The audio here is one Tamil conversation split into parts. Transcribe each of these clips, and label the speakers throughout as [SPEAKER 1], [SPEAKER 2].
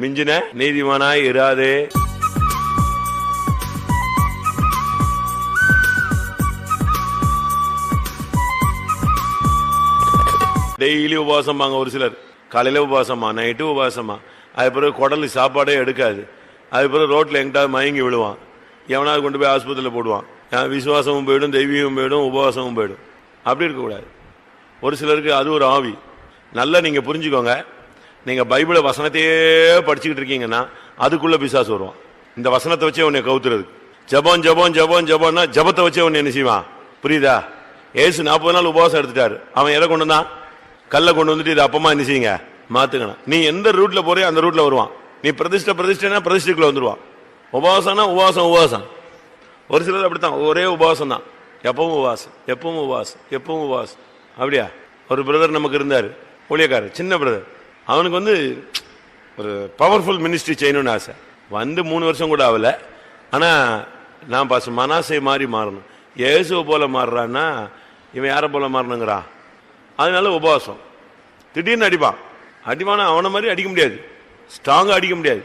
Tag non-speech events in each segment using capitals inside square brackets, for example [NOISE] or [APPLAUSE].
[SPEAKER 1] மிஞ்சின நீதிமானாய் இராதே. டெய்லி உபவாசம்பாங்க ஒரு சிலர். காலையில உபவாசமா நைட்டு உபவாசமா அது பிறகு குடல் சாப்பாடே எடுக்காது. அது பிறகு ரோட்ல எங்கிட்டாவது மயங்கி விழுவான். எவனாவது கொண்டு போய் ஆஸ்பத்திரியில் போடுவான். விசுவாசமும் போயிடும் தெய்வீகமும் போயிடும் உபவாசமும் போயிடும். அப்படி இருக்கக்கூடாது. ஒரு சிலருக்கு அது ஒரு ஆவி. நல்லா நீங்க புரிஞ்சுக்கோங்க. நீங்க பைபிளை வசனத்தையே படிச்சுக்கிட்டு இருக்கீங்கன்னா அதுக்குள்ள பிசாசு வருவான். இந்த வசனத்தை வச்சே உன்னை கவுத்துறது. ஜபம் ஜபம் ஜபம் ஜபம்னா ஜபத்தை வச்சே உன்னை என்ன செய்வான்? புரியுதா? ஏசு நாற்பது நாள் உபவாசம் எடுத்துட்டாரு. அவன் எதை கொண்டு வந்தான்? கல்லை கொண்டு வந்துட்டு இது அப்பமா என்ன செய்யுங்க? மாத்துக்கணும் நீ எந்த ரூட்ல போறியோ அந்த ரூட்ல வருவான். நீ பிரதிஷ்டை பிரதிஷ்டைனா பிரதிஷ்டைக்குள்ள வந்துருவான். உபவாசம்னா உபவாசம் உபவாசம். ஒரு சிலர் அப்படித்தான். ஒரே உபவாசம் தான் எப்பவும் உபவாசம் எப்பவும் உபவாசம் எப்பவும் உபவாசம். அப்படியா? ஒரு பிரதர் நமக்கு இருந்தார். ஊழியக்காரர் சின்ன பிரதர். அவனுக்கு வந்து ஒரு பவர்ஃபுல் மினிஸ்ட்ரி செய்யணும்னு ஆசை. வந்து மூணு வருஷம் கூட ஆகல. ஆனால் நான் பாச மனாசை மாறி மாறணும். இயேசுவை போல மாறுறான்னா இவன் யாரை போல மாறணுங்கிறான்? அதனால உபவாசம். திடீர்னு அடிப்பான். அடிப்பானா அவனை மாதிரி அடிக்க முடியாது. ஸ்ட்ராங்காக அடிக்க முடியாது.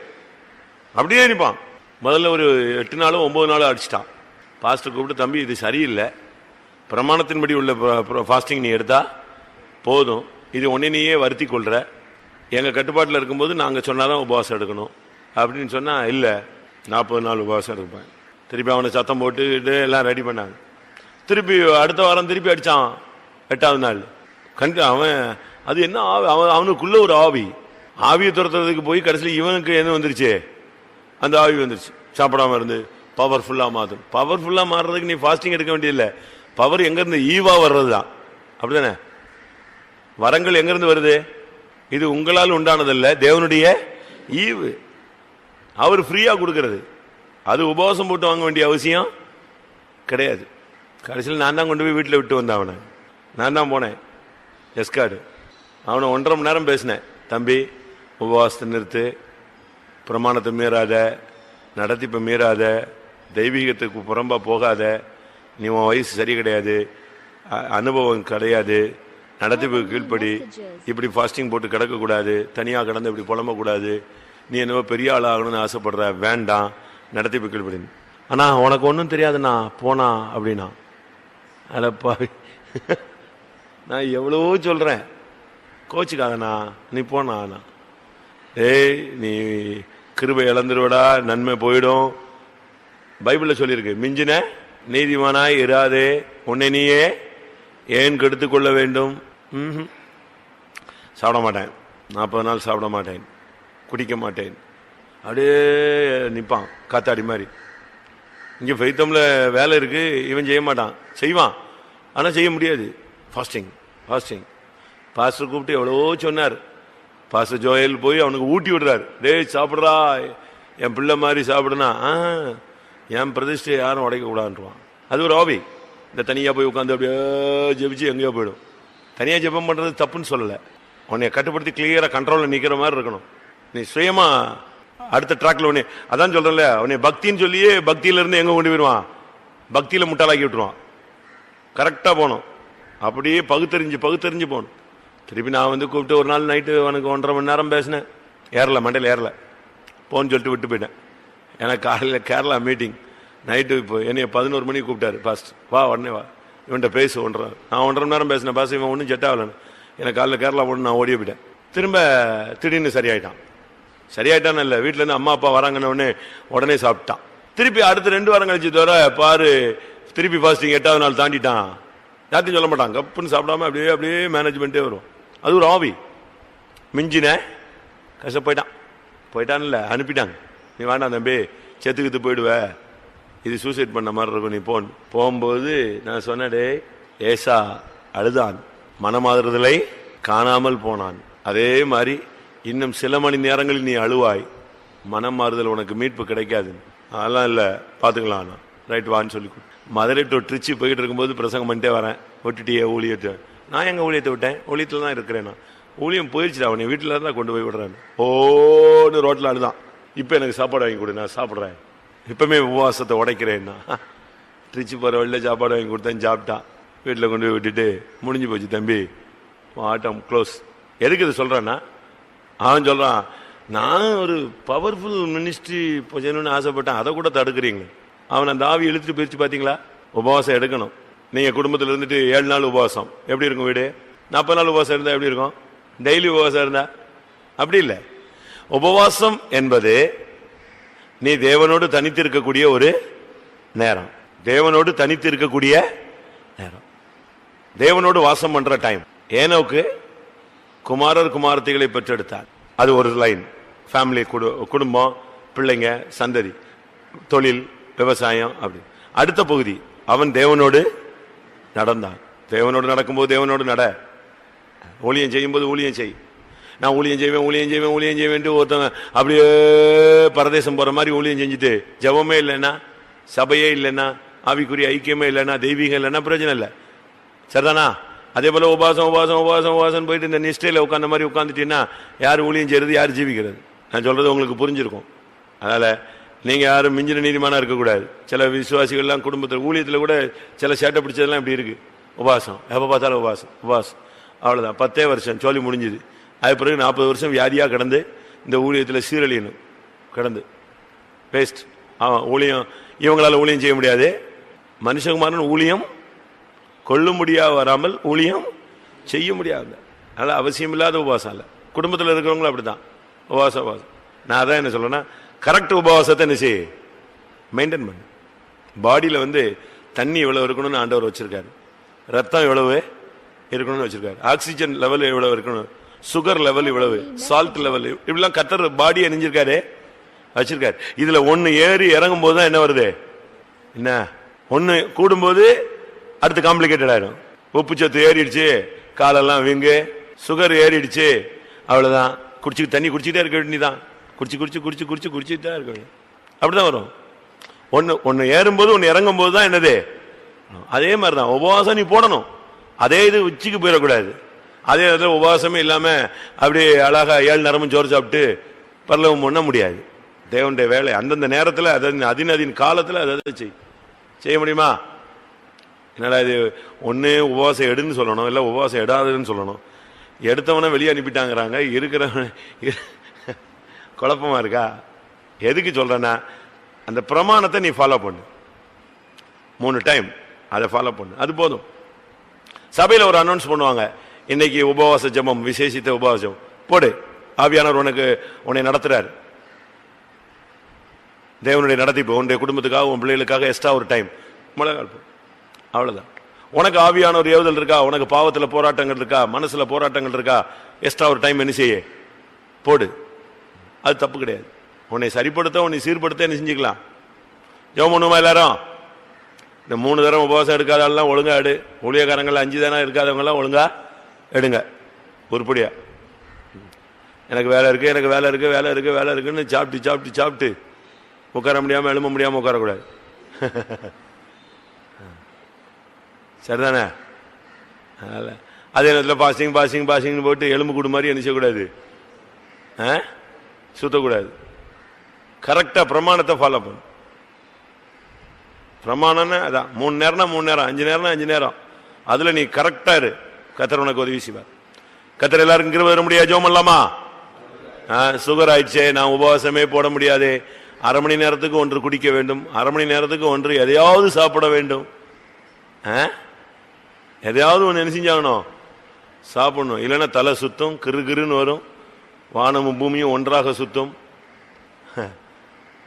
[SPEAKER 1] அப்படியே அடிப்பான் முதல்ல ஒரு எட்டு நாளும் ஒம்பது நாளும் அடிச்சிட்டான். பாஸ்டர் கூப்பிட்டு தம்பி இது சரியில்லை. பிரமாணத்தின்படி உள்ள ஃபாஸ்டிங் நீ எடுத்தா போதும். இது ஒன்னே நீயே வருத்தி கொள்கிற எங்கள் கட்டுப்பாட்டில் இருக்கும்போது நாங்கள் சொன்னால் தான் உபவாசம் எடுக்கணும். அப்படின்னு சொன்னால் இல்லை நாற்பது நாள் உபவாசம் எடுப்பேன். திருப்பி அவனை சத்தம் போட்டுக்கிட்டு எல்லாம் ரெடி பண்ணாங்க. திருப்பி அடுத்த வாரம் திருப்பி அடிச்சான் எட்டாவது நாள். கண்டு அவன் அது என்ன ஆவி அவன் அவனுக்குள்ள ஒரு ஆவி. ஆவியை துரத்துறதுக்கு போய் கடைசியில் இவனுக்கு என்ன வந்துருச்சு? அந்த ஆவி வந்துருச்சு. சாப்பிடாம இருந்து பவர்ஃபுல்லாக மாத்தும் பவர்ஃபுல்லாக மாறுறதுக்கு நீ ஃபாஸ்டிங் எடுக்க வேண்டியதில்லை. பவர் எங்கேருந்து ஈவாக வர்றது தான் அப்படிதானே வரங்கள் எங்கேருந்து வருது? இது உங்களால் உண்டானதல்ல தேவனுடைய ஈவு. அவர் ஃப்ரீயாக கொடுக்கறது. அது உபவாசம் போட்டு வாங்க வேண்டிய அவசியம் கிடையாது. கடைசியில் நான் தான் கொண்டு போய் வீட்டில் விட்டு வந்தேன் அவனை. நான் தான் போனேன். எஸ்கார்டு அவனை ஒன்றரை மணி நேரம் பேசினேன். தம்பி உபவாசத்தை நிறுத்து. பிரமாணத்தை மீறாத. நடத்திப்பை மீறாத. தெய்வீகத்துக்கு புறம்பாக போகாத. நீ உன் வயசு சரி கிடையாது. அனுபவம் கிடையாது. நடத்திப்பு கீழ்ப்படி இப்படி ஃபாஸ்டிங் போட்டு கிடக்கக்கூடாது தனியாக கிடந்து இப்படி புலம்பக்கூடாது நீ என்னவோ பெரிய ஆள் ஆகணும்னு ஆசைப்படுற வேண்டாம் நடத்திப்பு கீழ்ப்படி அண்ணா உனக்கு ஒன்றும் தெரியாதுண்ணா போனா அப்படின்னா. அடப்பா. நான் எவ்வளவோ சொல்கிறேன் கோச்சுக்காதண்ணா நீ போனா ஏய் நீ கிருபை இழந்துருவடா நன்மை போயிடும். பைபிளில் சொல்லியிருக்கு மிஞ்சின நீதிமானாய் இராதே உன்னை நீயே ஏன் கெடுத்து கொள்ள வேண்டும்? சாப்பிட மாட்டேன். நாற்பது நாள் சாப்பிட மாட்டேன். குடிக்க மாட்டேன். அப்படியே நிற்பான் காத்தாடி மாதிரி. இங்கே ஃபைத்தமில் வேலை இருக்கு. இவன் செய்ய மாட்டான். செய்வான். ஆனால் செய்ய முடியாது. ஃபாஸ்டிங் ஃபாஸ்டிங் பாஸ்டர் கூப்பிட்டு எவ்வளவோ சொன்னார். பாஸ்டர் ஜோயல் போய் அவனுக்கு ஊட்டி விடுறாரு. டேய் சாப்பிட்றா. என் பிள்ளை மாதிரி சாப்பிடுனா ஆ என் பிரதிஷ்டை யாரும் உடைக்கக்கூடாதுன்றான் அது ஒரு ஹாபி இந்த தனியாக போய் உட்காந்து அப்படியே ஜெபிச்சு எங்கேயோ போயிடும். தனியாக ஜெபம் பண்ணுறது தப்புன்னு சொல்லலை. உன்னை கட்டுப்படுத்தி கிளியராக கண்ட்ரோலில் நிற்கிற மாதிரி இருக்கணும். நீ சுயமாக அடுத்த ட்ராக்ல உடனே அதான் சொல்றேன்ல உன்னை பக்தின்னு சொல்லியே பக்தியில இருந்து கொண்டு போயிடுவான் பக்தியில் முட்டாளாக்கி விட்டுருவான். கரெக்டாக போகணும். அப்படியே பகுத்தறிஞ்சு பகுத்தறிஞ்சு போகணும். திருப்பி நான் வந்து கூப்பிட்டு ஒரு நாள் நைட்டு உனக்கு ஒன்றரை மணி நேரம் பேசினேன். ஏறல மண்டையில் ஏறல. போன்னு சொல்லிட்டு விட்டு போயிட்டேன். எனக்கு காலையில் கேரளா மீட்டிங் நைட்டு இப்போ என்னைய பதினோரு மணிக்கு கூப்பிட்டாரு பாஸ்ட் வா உடனே வா. இவன்கிட்ட பேசு ஒன்றரை. நான் ஒன்றரை மணி நேரம் பேசினேன். பாஸ் இவன் ஒன்றும் செட் ஆகலன்னு. எனக்கு காலையில் கேரளா ஒன்று நான் ஓடிய போயிட்டேன். திரும்ப திடீர்னு சரியாயிட்டான். சரியாயிட்டான்னு இல்லை. வீட்டிலேருந்து இருந்து அம்மா அப்பா வராங்கன்னு உடனே உடனே சாப்பிட்டான். திருப்பி அடுத்த ரெண்டு வாரம் கழிச்சு தவிர பாரு திருப்பி ஃபாஸ்டிங் எட்டாவது நாள் தாண்டிட்டான். யார்த்தையும் சொல்ல மாட்டான். கப்புன்னு சாப்பிடாம அப்படியே அப்படியே மேனேஜ்மெண்ட்டே வரும். அது ஒரு ஆவி மிஞ்சின கஷ்ட போயிட்டான். போயிட்டான்ல அனுப்பிட்டாங்க. நீ வேண்டாம் தம்பி செத்துக்கிட்டு போயிடுவேன் இது சூசைட் பண்ண மாதிரி இருக்கும் நீ போன். போகும்போது நான் சொன்னடே ஏசா அழுதான். மனமாறுதலை காணாமல் போனான். அதே மாதிரி இன்னும் சில மணி நேரங்களில் நீ அழுவாய். மனம் மாறுதல் உனக்கு மீட்பு கிடைக்காது. அதெல்லாம் இல்லை பார்த்துக்கலாம் ஆனால் ரைட் வான்னு சொல்லி மதுரை டு ட்ரிச்சு போயிட்டு இருக்கும்போது பிரசங்கம் பண்ணிட்டே வரேன். ஒட்டிட்டியே ஊழியத்தை. நான் எங்கள் ஊழியத்தை விட்டேன்? ஊழியத்தில் தான் இருக்கிறேன்? நான் ஊழியம் போயிடுச்சுடா அவனை வீட்டில் தான் கொண்டு போய் விடுறேன் ஓன்னு ரோட்டில் அழுதான். இப்போ எனக்கு சாப்பாடு வாங்கி கொடு நான் சாப்பிட்றேன். இப்பவுமே உபவாசத்தை உடைக்கிறேன்னா. திருச்சி போகிற வழியில் சாப்பாடு வாங்கி கொடுத்தேன் சாப்பிட்டான். வீட்டில் கொண்டு போய் விட்டுட்டு முடிஞ்சு போச்சு தம்பி. ஆட்டம் க்ளோஸ் எதுக்கு இது சொல்கிறேன்னா அவன் சொல்கிறான் நான் ஒரு பவர்ஃபுல் மினிஸ்ட்ரி செய்யணும்னு ஆசைப்பட்டேன் அதை கூட தடுக்கிறீங்க அவன் அந்த ஆவி இழுத்துட்டு பிரித்து பார்த்தீங்களா உபவாசம் எடுக்கணும். நீங்கள் குடும்பத்தில் இருந்துட்டு ஏழு நாள் உபவாசம். எப்படி இருக்கும் வீடு? நாற்பது நாள் உபவாசம் இருந்தால் எப்படி இருக்கும்? டெய்லி உபவாசம் இருந்தா? அப்படி இல்லை. உபவாசம் என்பது நீ தேவனோடு தனித்து இருக்கக்கூடிய ஒரு நேரம். தேவனோடு தனித்து இருக்கக்கூடிய நேரம். தேவனோடு வாசம் பண்ற டைம் ஏனோக்கு குமாரர் குமாரத்திகளை பெற்றெடுத்தார். அது ஒரு லைன் ஃபேமிலி குடும்பம் பிள்ளைங்க சந்ததி தொழில் விவசாயம் அப்படி. அடுத்த பகுதி அவன் தேவனோடு நடந்தான். தேவனோடு நடக்கும்போது தேவனோடு நட. ஊழியம் செய்யும்போது ஊழியம் செய். நான் ஊழியம் செய்வேன் ஊழியம் செய்வேன் ஊழியம் செய்வேன்ட்டு ஒருத்தவங்க அப்படியே பரதேசம் போகிற மாதிரி ஊழியம் செஞ்சுட்டு ஜெபமே இல்லைன்னா சபையே இல்லைன்னா ஆவிக்குரிய ஐக்கியமே இல்லைன்னா தெய்வீகம் இல்லைன்னா பிரச்சனை இல்லை. சரிதானா? அதே போல் உபாசம் உபாசம் உபாசம் உபாசம் போயிட்டு இந்த நிஷ்டையில் உட்காந்த மாதிரி உட்காந்துட்டீங்கன்னா யார் ஊழியம் செய்யறது யார் ஜீவிக்கிறது? நான் சொல்கிறது உங்களுக்கு புரிஞ்சிருக்கும். அதனால் நீங்கள் யாரும் மிஞ்சின நீதிமானம் இருக்கக்கூடாது. சில விசுவாசிகள்லாம் குடும்பத்தில் ஊழியத்தில் கூட சில சேட்டை பிடிச்சதெல்லாம் இப்படி இருக்குது உபாசம். எப்போ பார்த்தாலும் உபாசம். உபாசம். அவ்வளோதான் பத்தே வருஷம். சொல்லி முடிஞ்சுது. அது பிறகு நாற்பது வருஷம் வியாதியாக கிடந்து இந்த ஊழியத்தில் சீரழியணும். கிடந்து. வேஸ்ட் ஆமாம் ஊழியம் இவங்களால் ஊழியம் செய்ய முடியாது. மனுஷகுமாரன் ஊழியம் கொள்ளும்படியாக வராமல் ஊழியம் செய்ய முடியாது. அதனால் அவசியமில்லாத உபவாசம் இல்லை. குடும்பத்தில் இருக்கிறவங்களும் அப்படி தான் உபவாசம். உபவாசம் நான் அதான் என்ன சொல்றேன்னா கரெக்ட் உபவாசத்தை என்ன செய்ய மெயின்டைன் பண்ணு. பாடியில் வந்து தண்ணி எவ்வளோ இருக்கணும்னு ஆண்டவர் வச்சுருக்காரு. ரத்தம் எவ்வளவு இருக்கணும்னு வச்சுருக்காரு. ஆக்சிஜன் லெவல் எவ்வளோ இருக்கணும்? சுகர் லெவல் இவ்வளவு சால்ட் லெவல் இப்படிலாம் கத்தர் பாடியை அணிஞ்சிருக்காரு வச்சிருக்காரு. இதுல ஒன்னு ஏறி இறங்கும் போது தான் என்ன வருது? என்ன? ஒன்னு கூடும்போது அடுத்து காம்ப்ளிகேட்டட் ஆயிடும் உப்பு சத்து ஏறிடுச்சு காலெல்லாம் வீங்கு சுகர் ஏறிடுச்சு அவ்வளவுதான். குடிச்சு தண்ணி குடிச்சுட்டே இருக்க வேண்டியதான் குடிச்சு குடிச்சு குடிச்சு குடிச்சு குடிச்சுட்டே இருக்க வேண்டிய அப்படிதான் வரும். ஒன்னு ஒன்னு ஏறும்போது ஒன்னு இறங்கும் போது தான் என்னது? அதே மாதிரி தான் உபவாசம் நீ போடணும். அதே இது உச்சிக்கு போயிடக்கூடாது. அதே நேரத்தில் உபவாசமே இல்லாமல் அப்படியே அழகாக ஏழு நேரமும் சோறு சாப்பிட்டு பரலவம் பண்ண முடியாது. தேவனுடைய வேலை. அந்தந்த நேரத்தில் அதாவது அதின் காலத்தில் அதை செய் செய்ய முடியுமா? என்னடா இது? ஒன்று உபவாசம் எடுன்னு சொல்லணும். இல்லை உபவாசம் எடாதுன்னு சொல்லணும். எடுத்தவனை வெளியே அனுப்பிட்டாங்கிறாங்க. இருக்கிறவன் குழப்பமாக [LAUGHS] குழப்பமா இருக்கா? எதுக்கு சொல்கிறேன்னா அந்த பிரமாணத்தை நீ ஃபாலோ பண்ணு. மூணு டைம் அதை ஃபாலோ பண்ணு. அது போதும். சபையில் ஒரு அனௌன்ஸ் பண்ணுவாங்க. இன்னைக்கு உபவாச ஜெபம் விசேஷித்த உபவாசம் போடு. ஆவியானவர் உனக்கு உன்னை நடத்துறாரு. தேவனுடைய நடத்திப்பு உன்னுடைய குடும்பத்துக்காக உன் பிள்ளைகளுக்காக எக்ஸ்ட்ரா ஒரு டைம் முழங்கால் போ. அவ்வளவுதான். உனக்கு ஆவியான ஒரு ஏவுதல் இருக்கா? உனக்கு பாவத்தில் போராட்டங்கள் இருக்கா? மனசுல போராட்டங்கள் இருக்கா? எக்ஸ்ட்ரா ஒரு டைம் என்ன செய்ய? போடு. அது தப்பு கிடையாது. உன்னை சரிப்படுத்த உன்னை சீர்படுத்த என்ன செஞ்சுக்கலாம்? ஜெபம் பண்ணுமா எல்லாரும்? இந்த மூணு தரம் உபவாசம் எடுக்காதவங்களாம் ஒழுங்கா எடு. ஊழியக்காரங்கள் அஞ்சு தானே இருக்காதவங்க ஒழுங்கா எடுங்க. உருப்படியா? எனக்கு வேலை இருக்குது எனக்கு வேலை இருக்குது வேலை இருக்குது வேலை இருக்குன்னு சாப்பிட்டு சாப்பிட்டு சாப்பிட்டு உட்கார முடியாமல் எழும்ப முடியாமல் உட்காரக்கூடாது. [LAUGHS] சரிதானே? அதனால அதே நேரத்தில் பாசிங் பாசிங் பாசிங்னு போட்டு எலும்பு கூடு மாதிரி என்ன செய்யக்கூடாது ஆ? சுத்தக்கூடாது. கரெக்டாக பிரமாணத்தை ஃபாலோ பண்ணும் பிரமாணம்னா அதான் மூணு நேரம்னா மூணு நேரம் அஞ்சு நேரம்னா அஞ்சு நேரம். அதில் நீ கரெக்டாக இரு. கத்தர் உனக்கு உதவி செய்வார். கத்தர் எல்லாருக்கும் கிருப தர முடியாது ஜோம் இல்லாமா சுகர் ஆயிடுச்சே நான் உபவாசமே போட முடியாது. அரை மணி நேரத்துக்கு ஒன்று குடிக்க வேண்டும். அரை மணி நேரத்துக்கு ஒன்று எதையாவது சாப்பிட வேண்டும். ஆ? எதையாவது ஒன்று என்ன செஞ்சாகணும் சாப்பிடணும். இல்லைன்னா தலை சுத்தம் கிறு கிறுன்னு வரும். வானமும் பூமியும் ஒன்றாக சுத்தும்.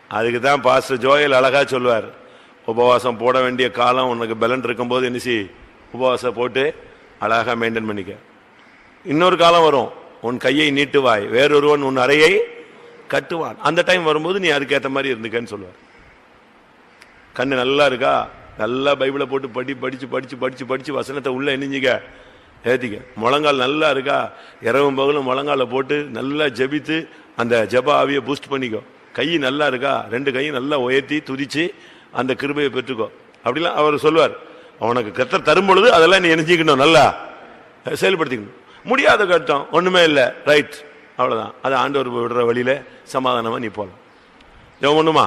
[SPEAKER 1] அதுக்கு தான் பாஸ்டர் ஜோயல் அழகாக சொல்வார் உபவாசம் போட வேண்டிய காலம் உனக்கு பலன் இருக்கும்போது என்ன செய்? உபவாசம் போட்டு அழகாக மெயின்டைன் பண்ணிக்க. இன்னொரு காலம் வரும். உன் கையை நீட்டுவாய். வேறொருவன் உன் அறையை கட்டுவான். அந்த டைம் வரும்போது நீ அதுக்கேற்ற மாதிரி இருந்துக்கன்னு சொல்லுவார். கண்ணு நல்லா இருக்கா? நல்லா பைபிளை போட்டு படி படித்து படித்து படித்து படித்து வசனத்தை உள்ளே இணைஞ்சிக்க. ஏற்றிக்க முழங்கால் நல்லா இருக்கா? இரவும் பகலும் முழங்கால போட்டு நல்லா ஜெபித்து அந்த ஜப ஆவியை பூஸ்ட் பண்ணிக்கோ. கை நல்லா இருக்கா? ரெண்டு கையும் நல்லா உயர்த்தி துதித்து அந்த கிருபையை பெற்றுக்கோ. அப்படிலாம் அவர் சொல்லுவார். அவனுக்கு கத்தர் தரும் பொழுது அதெல்லாம் நீ நினைச்சிக்கணும் நல்லா. செயல்படுத்திக்கணும். முடியாத கட்டம் ஒன்றுமே இல்லை. ரைட் அவ்வளோதான் அது ஆண்டவர் விடுற வழியில் சமாதானமாக நீ போகலாம் ஜெபம் பண்ணுமா?